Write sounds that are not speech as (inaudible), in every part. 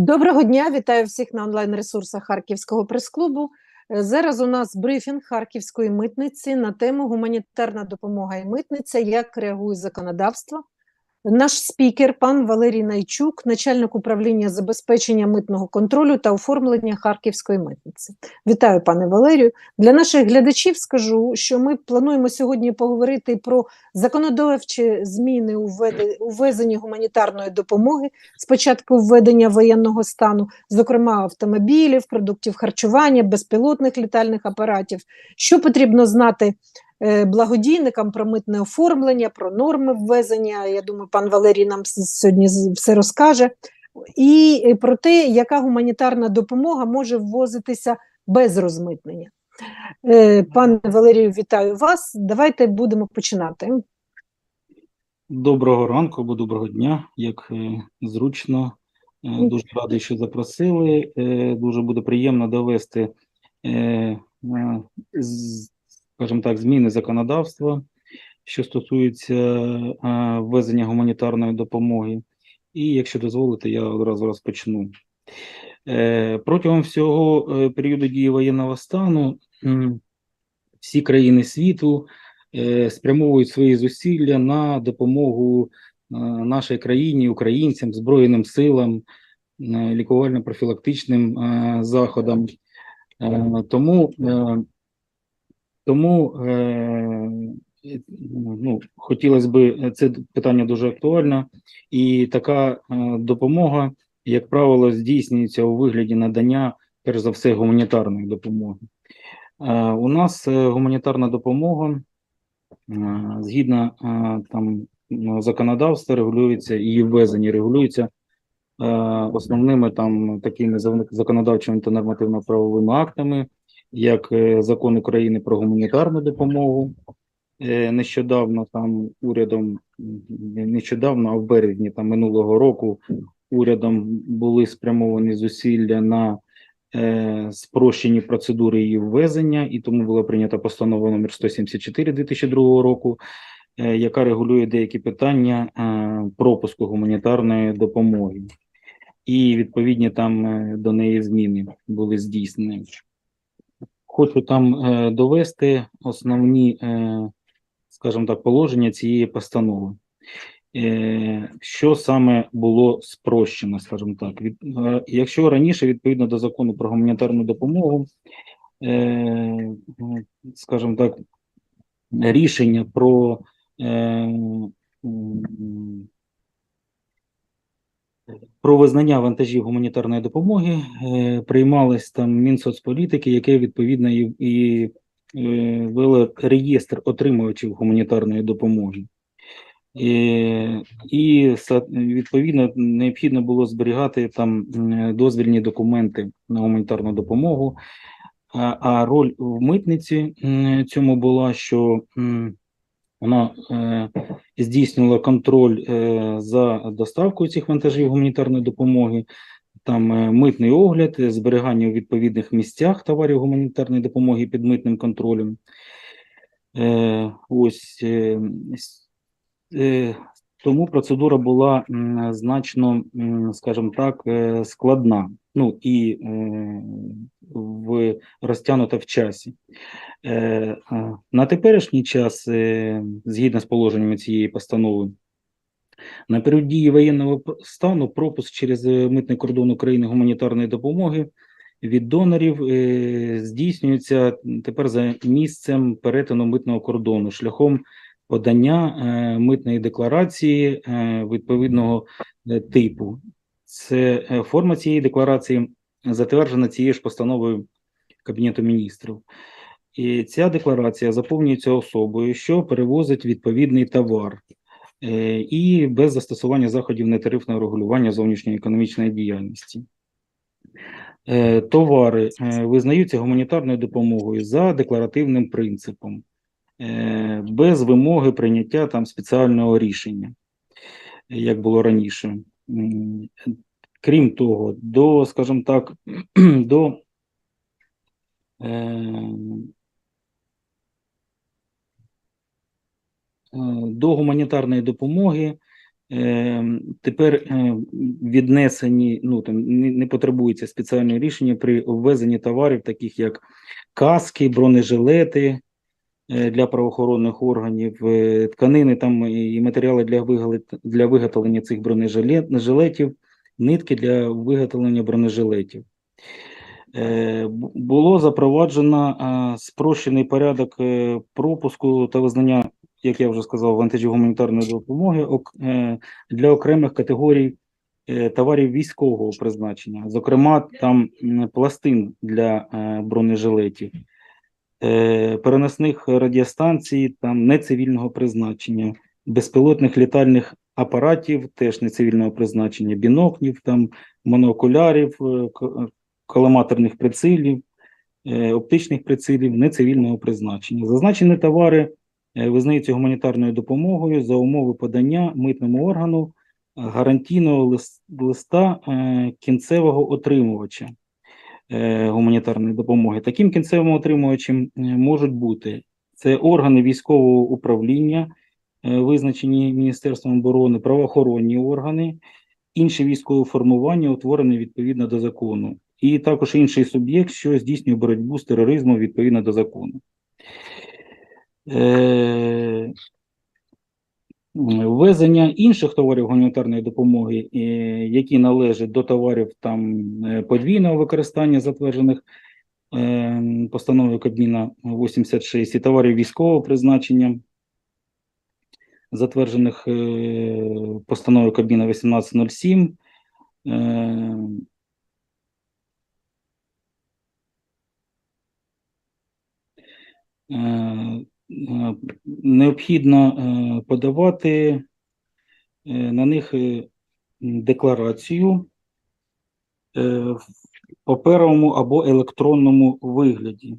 Доброго дня, вітаю всіх на онлайн-ресурсах Харківського прес-клубу. Е, Зараз у нас брифінг Харківської митниці на тему гуманітарна допомога і митниця, як реагує законодавство. Наш спікер, пан Валерій Найчук, начальник управління забезпечення митного контролю та оформлення Харківської митниці. Вітаю, пане Валерію. Для наших глядачів скажу, що ми плануємо сьогодні поговорити про законодавчі зміни у ввезенні гуманітарної допомоги з початку введення воєнного стану, зокрема автомобілів, продуктів харчування, безпілотних літальних апаратів. Що потрібно знати благодійникам про митне оформлення, про норми ввезення? Я думаю, пан Валерій нам сьогодні все розкаже. І е, про те, яка гуманітарна допомога може ввозитися без розмитнення. Е, Пане Валерію, вітаю вас. Давайте будемо починати. Доброго ранку або доброго дня, як е, зручно. Е, Дуже радий, що запросили. Е, Дуже буде приємно довести, е, е, скажімо так, зміни законодавства, що стосується е, ввезення гуманітарної допомоги. І якщо дозволите, я одразу розпочну. Е, Протягом всього е, періоду дії воєнного стану всі країни світу спрямовують свої зусилля на допомогу нашій країні, українцям, Збройним силам, лікувально-профілактичним заходам. Тому, тому е, ну, хотілося б, це питання дуже актуальне, і така е, допомога, як правило, здійснюється у вигляді надання, перш за все, гуманітарної допомоги. Е, У нас е, гуманітарна допомога Е, Згідно е, там законодавства регулюється і ввезення регулюється е, основними там такими законодавчими та нормативно-правовими актами, як е, Закон України про гуманітарну допомогу. Е, Нещодавно там урядом, не нещодавно, а в березні там минулого року урядом були спрямовані зусилля на е, спрощені процедури її ввезення, і тому була прийнята постанова номер 174 2002 року, е, яка регулює деякі питання е, пропуску гуманітарної допомоги. І відповідні там е, до неї зміни були здійснені. Хочу там е, довести основні, е, скажімо так, положення цієї постанови. Е, Що саме було спрощено, скажімо так, від, е, якщо раніше, відповідно до закону про гуманітарну допомогу, е, скажімо так, рішення про е, про визнання вантажів гуманітарної допомоги е, приймалось там Мінсоцполітики, яке відповідно і, і е, вело реєстр отримувачів гуманітарної допомоги. Е, І відповідно необхідно було зберігати там дозвільні документи на гуманітарну допомогу. А, роль в митниці цьому була, що вона е, здійснювала контроль е, за доставкою цих вантажів гуманітарної допомоги, там е, митний огляд, зберігання у відповідних місцях товарів гуманітарної допомоги під митним контролем. Е, ось е, е, тому процедура була значно, скажімо так, е, складна, ну і е, в розтягнута в часі. Е, На теперішній час, згідно з положеннями цієї постанови, на період дії воєнного стану пропуск через митний кордон України гуманітарної допомоги від донорів здійснюється тепер за місцем перетину митного кордону шляхом подання е, митної декларації е, відповідного е, типу. Це форма цієї декларації затверджена цією ж постановою Кабінету міністрів. І ця декларація заповнюється особою, що перевозить відповідний товар, і без застосування заходів нетарифного регулювання зовнішньої економічної діяльності. Товари визнаються гуманітарною допомогою за декларативним принципом, без вимоги прийняття там спеціального рішення, як було раніше. Крім того, до, скажімо так, (clears throat) до е, Е, До гуманітарної допомоги Е, Тепер е, віднесені, ну там не, потребується спеціальне рішення при ввезенні товарів, таких як каски, бронежилети е, для правоохоронних органів, е, тканини там і матеріали для для виготовлення цих бронежилетів, нитки для виготовлення бронежилетів. Е, Було запроваджено е, спрощений порядок е, пропуску та визнання, як я вже сказав, вантажів гуманітарної допомоги е, для окремих категорій е, товарів військового призначення, зокрема, там пластин для е, бронежилетів, е, переносних радіостанцій, там нецивільного призначення, безпілотних літальних апаратів, теж нецивільного призначення, біноклів, там моноокулярів, е, к- колематорних прицілів, е, оптичних прицілів нецивільного призначення. Зазначені товари е, визнаються гуманітарною допомогою за умови подання митному органу е, гарантійного листа е, кінцевого отримувача е, гуманітарної допомоги. Таким кінцевим отримувачем е, можуть бути це органи військового управління, е, визначені Міністерством оборони, правоохоронні органи, інші військові формування, утворені відповідно до закону, і також інший суб'єкт, що здійснює боротьбу з тероризмом відповідно до закону. Ввезення інших товарів гуманітарної допомоги, які належать до товарів там е, подвійного використання, затверджених е, постановою Кабміна 86, і товарів військового призначення, затверджених е, постановою Кабміна 1807. Е, необхідно е, подавати е, на них декларацію в паперовому або електронному вигляді.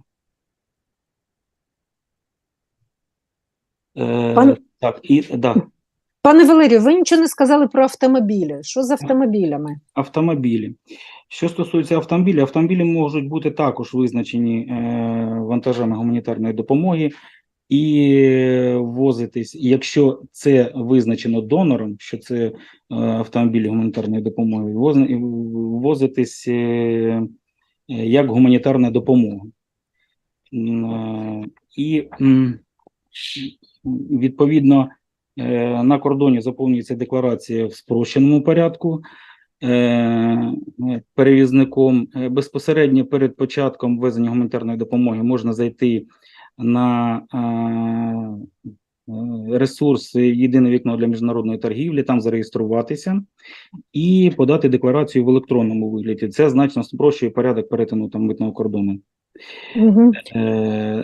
Е, Пан- Так, і да, Пане Валерію, ви нічого не сказали про автомобілі. Що з автомобілями? автомобілі. Що стосується автомобілів, автомобілі можуть бути також визначені вантажами гуманітарної допомоги і е, ввозитись, якщо це визначено донором, що це е, автомобілі гуманітарної допомоги, ввозитись е, як гуманітарна допомога. І відповідно на кордоні заповнюється декларація в спрощеному порядку перевізником. Безпосередньо перед початком ввезення гуманітарної допомоги можна зайти на е, е, ресурс Єдине вікно для міжнародної торгівлі, там зареєструватися і подати декларацію в електронному вигляді. Це значно спрощує порядок перетину там митного кордону. Угу.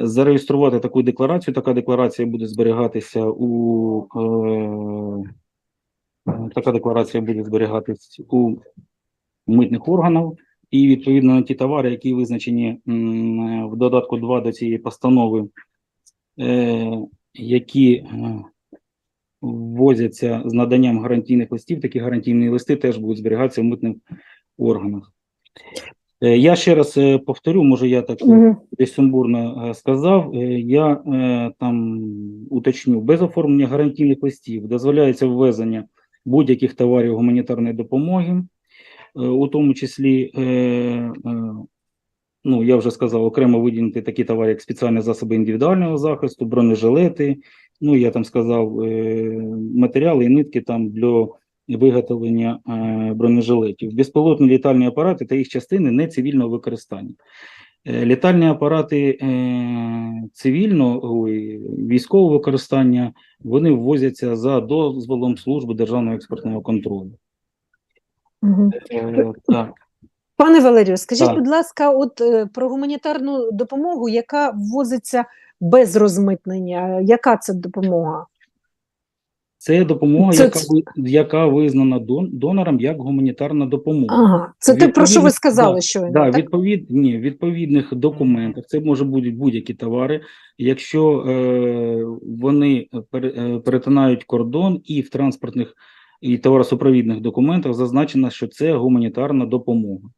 Зареєструвати таку декларацію. Така декларація буде зберігатися у така декларація буде зберігатись у митних органів, і відповідно на ті товари, які визначені в додатку 2 до цієї постанови, е, які е, ввозяться з наданням гарантійних листів, такі гарантійні листи теж будуть зберігатися в митних органах. Е, Я ще раз повторю, може я так Угу. десь сумбурно сказав, я там уточню, без оформлення гарантійних листів дозволяється ввезення будь-яких товарів гуманітарної допомоги, у тому числі, е, е, ну, я вже сказав, окремо виділити такі товари, як спеціальні засоби індивідуального захисту, бронежилети, ну, я там сказав, е, матеріали і нитки там для виготовлення е, бронежилетів, безпілотні літальні апарати та їх частини не цивільного використання. Е, Літальні апарати е, цивільного військового використання вони ввозяться за дозволом служби державного експортного контролю. Угу. Е, так. Пане Валерію, скажіть, Так. будь ласка, от е, про гуманітарну допомогу, яка ввозиться без розмитнення. Яка це допомога? Це допомога, Це- яка, яка визнана дон, донором як гуманітарна допомога. Ага, це те, про що ви сказали да, щойно. Да, так? відповід, ні, відповідних документах. Це може бути будь-які товари. Якщо е, вони е, перетинають кордон і в транспортних і товаросупровідних документах зазначено, що це гуманітарна допомога.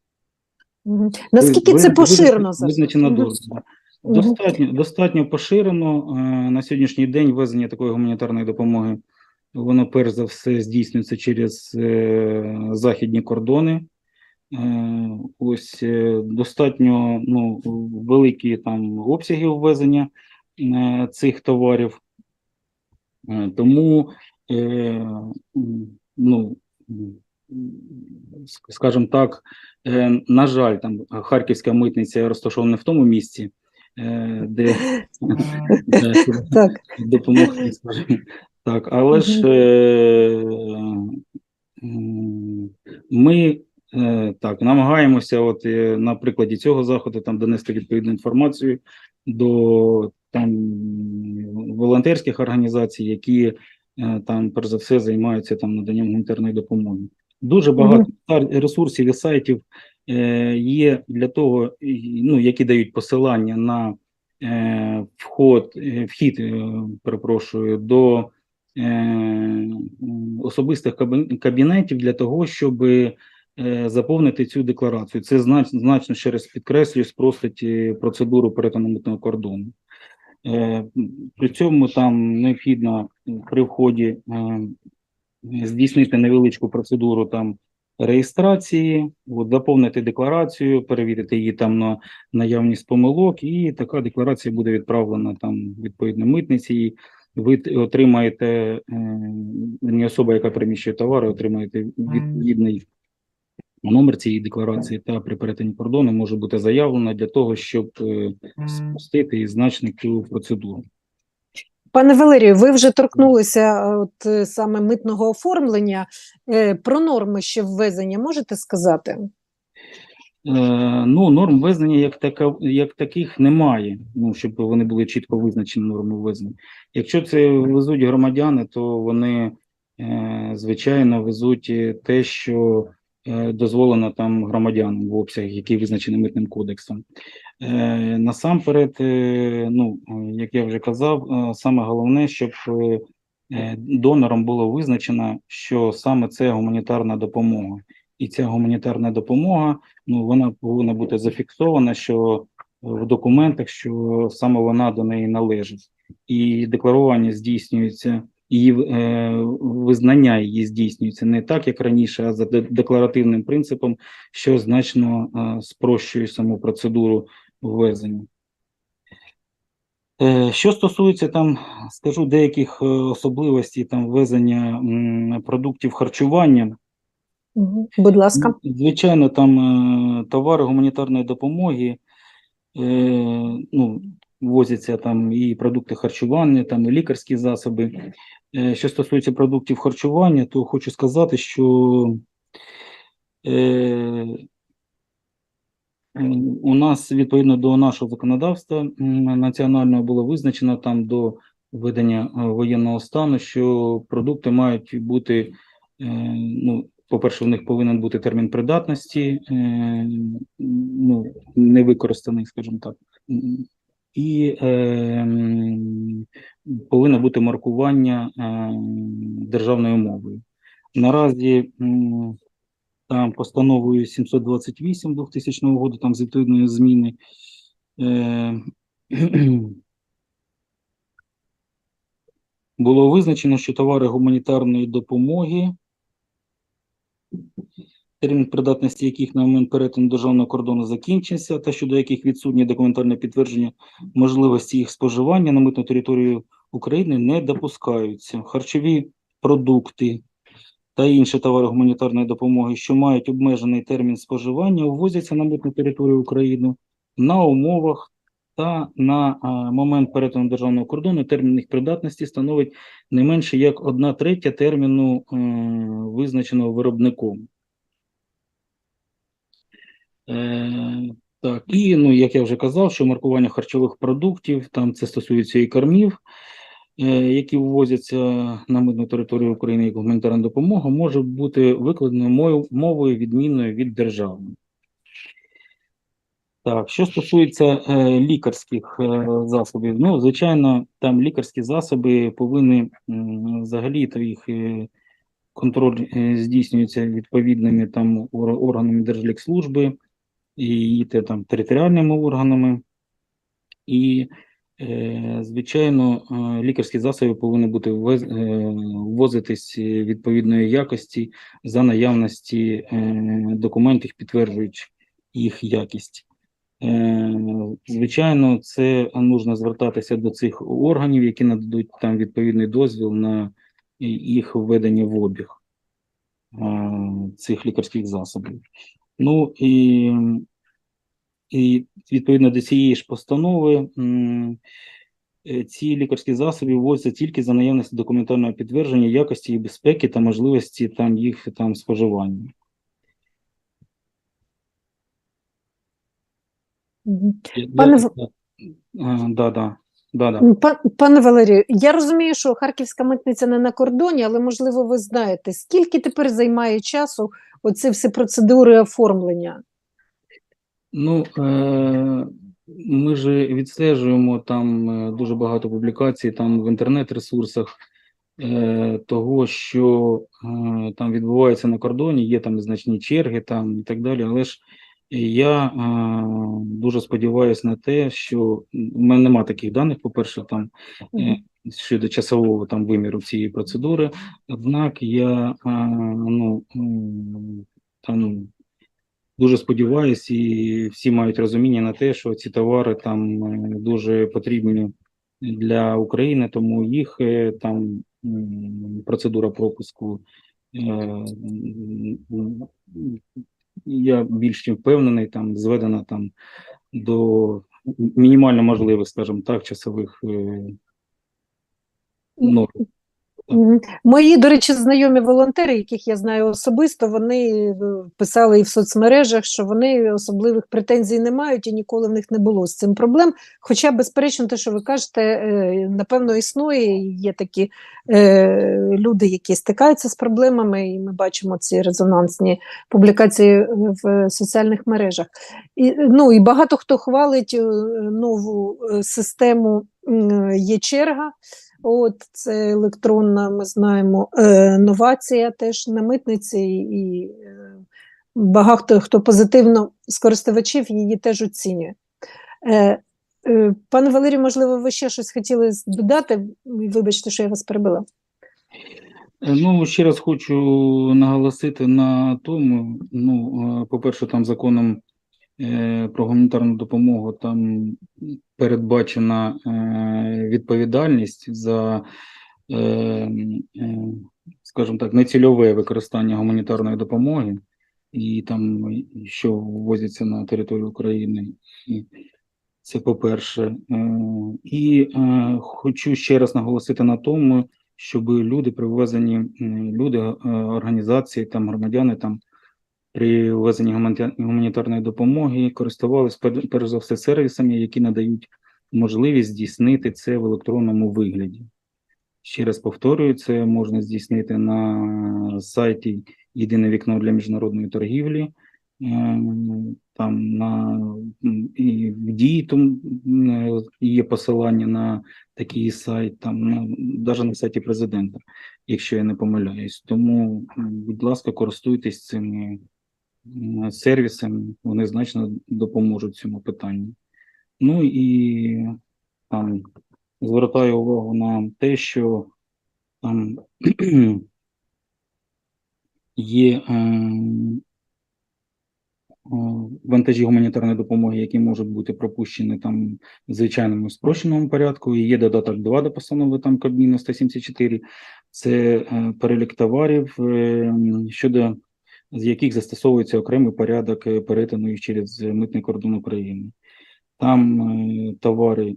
Мгм. Наскільки це поширено зараз? Визначено Мгм. дозвіл. Достатньо, достатньо поширено е, на сьогоднішній день ввезення такої гуманітарної допомоги Воно перш за все здійснюється через е, західні кордони. Е, Ось достатньо ну, великі там обсяги ввезення цих товарів. Тому, е, ну, скажімо так, е, на жаль, там Харківська митниця розташована в тому місці, е, де, (laughs) допомогти, скажімо так. Але ж е, ми е, так намагаємося, от е, на прикладі цього заходу, там донести відповідну інформацію до там волонтерських організацій, які там перш за все займаються там наданням гуманітарної допомоги. Дуже багато сар- ресурсів і сайтів е, є для того, ну, які дають посилання на е, вход, е, вхід, е, перепрошую, до е, особистих кабінетів для того, щоб е, заповнити цю декларацію. Це знач, значно ще раз підкреслюю, спростить е, процедуру перетину митного кордону. Е, При цьому там необхідно при вході е, здійснити невеличку процедуру там реєстрації, от, заповнити декларацію, перевірити її там на наявність помилок, і така декларація буде відправлена там відповідно митниці. І ви отримаєте, не особа, яка переміщує товари, отримаєте відповідний номер цієї декларації, та при перетині кордону може бути заявлена для того, щоб е, спростити і значно цю процедуру. пане Валерію, ви вже торкнулися е, от е, саме митного оформлення. Про норми ще ввезення можете сказати? Ну, норм визнання як, така, як таких немає, ну, щоб вони були чітко визначені норми визнання. Якщо це везуть громадяни, то вони, звичайно, везуть те, що дозволено там громадянам в обсягі, які визначені митним кодексом. Е, насамперед, е, ну, е, як я вже казав, е, саме головне, щоб е, е, донором було визначено, що саме це гуманітарна допомога. І ця гуманітарна допомога ну, вона повинна бути зафіксована, що в документах, що саме вона до неї належить, і декларування здійснюється, її е, визнання її здійснюється не так, як раніше, а за декларативним принципом, що значно е, спрощує саму процедуру ввезення. Е, Що стосується там, скажу, деяких особливостей там ввезення м, продуктів харчування, Будь ласка. Ну, Звичайно, там товари гуманітарної допомоги, е, ну, возяться там і продукти харчування, там і лікарські засоби. Е, що стосується продуктів харчування, то хочу сказати, що е, у нас відповідно до нашого законодавства національного було визначено там до введення е, воєнного стану, що продукти мають бути, е, ну, по-перше, в них повинен бути термін придатності, е, ну, не використаний, скажімо так. І е, повинно бути маркування е, державною мовою. Наразі там постановою 728 2000 року, там з відповідної зміни. Е, було визначено, що товари гуманітарної допомоги, термін придатності яких на момент перетину державного кордону закінчився, та щодо яких відсутнє документальне підтвердження можливості їх споживання на митну територію України не допускаються. Харчові продукти та інші товари гуманітарної допомоги, що мають обмежений термін споживання, ввозяться на митну територію України на умовах та на момент перетину державного кордону термін їх придатності становить не менше як одна третя терміну, е, визначеного виробником. Е, так, і ну, як я вже казав, що маркування харчових продуктів, там це стосується і кормів, е, які ввозяться на митну територію України як гуманітарна допомога, може бути викладено мовою, відмінною від державної. Так, що стосується е, лікарських засобів, ну, звичайно, там лікарські засоби повинні взагалі то їх контроль здійснюється відповідними там органами Держлікслужби те, там територіальними органами. І Е, Звичайно, е, лікарські засоби повинні бути е, ввозитись відповідної якості за наявності документів, підтверджуючих їх якість. Звичайно, це нужно звертатися до цих органів, які нададуть там відповідний дозвіл на їх введення в обіг цих лікарських засобів. Ну і, і відповідно до цієї ж постанови е, ці лікарські засоби ввозяться тільки за наявності документального підтвердження якості і безпеки та можливості там їх там споживання. Пане А, да, да, да, да. Па- Пане Валерію, я розумію, що харківська митниця не на кордоні, але можливо ви знаєте, скільки тепер займає часу оці всі процедури оформлення? Ну, е, ми ж відстежуємо там е, дуже багато публікацій там в інтернет-ресурсах е, того, що там відбувається на кордоні, є там значні черги там і так далі. Але ж я дуже сподіваюся на те, що в мене нема таких даних, по-перше, там е, щодо часового там виміру цієї процедури. Однак я ну, там дуже сподіваюся, і всі мають розуміння на те, що ці товари там е, дуже потрібні для України, тому їх е, там процедура пропуску. е, Я більш чим впевнений, там зведена там до мінімально можливих, скажімо так, часових норм. Мої, до речі, знайомі волонтери, яких я знаю особисто, вони е, писали і в соцмережах, що вони особливих претензій не мають і ніколи в них не було з цим проблем. Хоча, безперечно, те, що ви кажете, е, напевно, існує. Є такі е, люди, які стикаються з проблемами, і ми бачимо ці резонансні публікації в соціальних мережах. І, ну, і багато хто хвалить нову систему є черга. От це електронна, ми знаємо, е, новація теж на митниці, і е, багато хто позитивно з користувачів її теж оцінює. Е, е, пане Валерію, можливо, ви ще щось хотіли додати? Вибачте, що я вас перебила. Е, Ну, ще раз хочу наголосити на тому, ну, е, по-перше, там законом про гуманітарну допомогу там передбачена е, відповідальність за, е, е, скажімо так, нецільове використання гуманітарної допомоги і там, що ввозиться на територію України. Це по-перше. Е, І е, хочу ще раз наголосити на тому, щоб люди при ввезенні, м, люди, е, організації, там громадяни там при ввезенні гуманіта- гуманітарної допомоги користувалися пер- перш за все сервісами, які надають можливість здійснити це в електронному вигляді. Ще раз повторюю, це можна здійснити на сайті Єдине вікно для міжнародної торгівлі. Ем, Там на і в дії там є посилання на такий сайт, там на навіть на сайті президента, якщо я не помиляюсь. Тому, будь ласка, користуйтесь цими сервісами, вони значно допоможуть цьому питанню. Ну і там звертаю увагу на те, що там (clears throat) є ем, вантажі гуманітарної допомоги, які можуть бути пропущені там в звичайному спрощеному порядку. І є додаток 2 до постанови там Кабміну 174. Це е, перелік товарів, е, щодо з яких застосовується окремий порядок е, перетину їх через митний кордон України. Там е, товари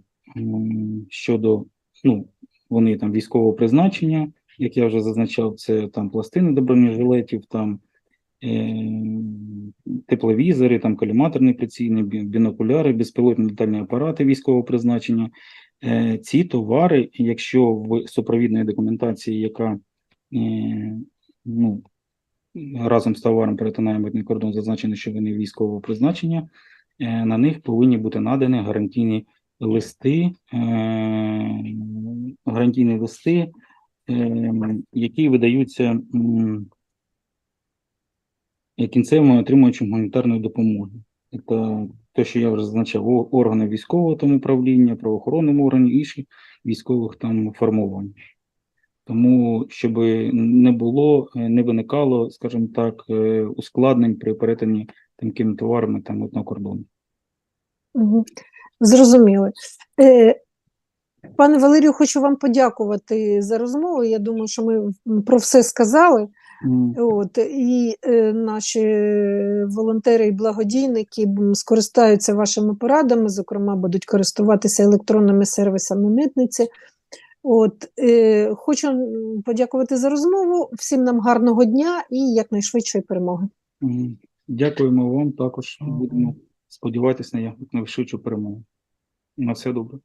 щодо, ну, вони там військового призначення, як я вже зазначав, це там пластини до бронежилетів, там е, тепловізори, там коліматорний прицільний, бінокуляри, безпілотні літальні апарати військового призначення. Е, ці товари, якщо в супровідної документації, яка е, ну, разом з товаром перетинає митний кордон, зазначено, що вони військового призначення, е, на них повинні бути надані гарантійні листи, е, гарантійні листи, е, які видаються кінцевим отримувачем гуманітарної допомоги. Це те, що я вже зазначав, органи військового там управління, правоохоронним органів, інші військових там формувань. Тому, щоб не було, е, не виникало, скажімо так, е, ускладнень при перетині такими товарами там митного кордону. Мгм. Зрозуміли. Е, Пане Валерію, хочу вам подякувати за розмову. Я думаю, що ми про все сказали. М, От, і е, наші волонтери і благодійники скористаються вашими порадами, зокрема, будуть користуватися електронними сервісами митниці. От, е, хочу подякувати за розмову. Всім нам гарного дня і якнайшвидшої перемоги. Дякуємо вам також. Будемо сподіватися на якнайшвидшу перемогу. На все добре.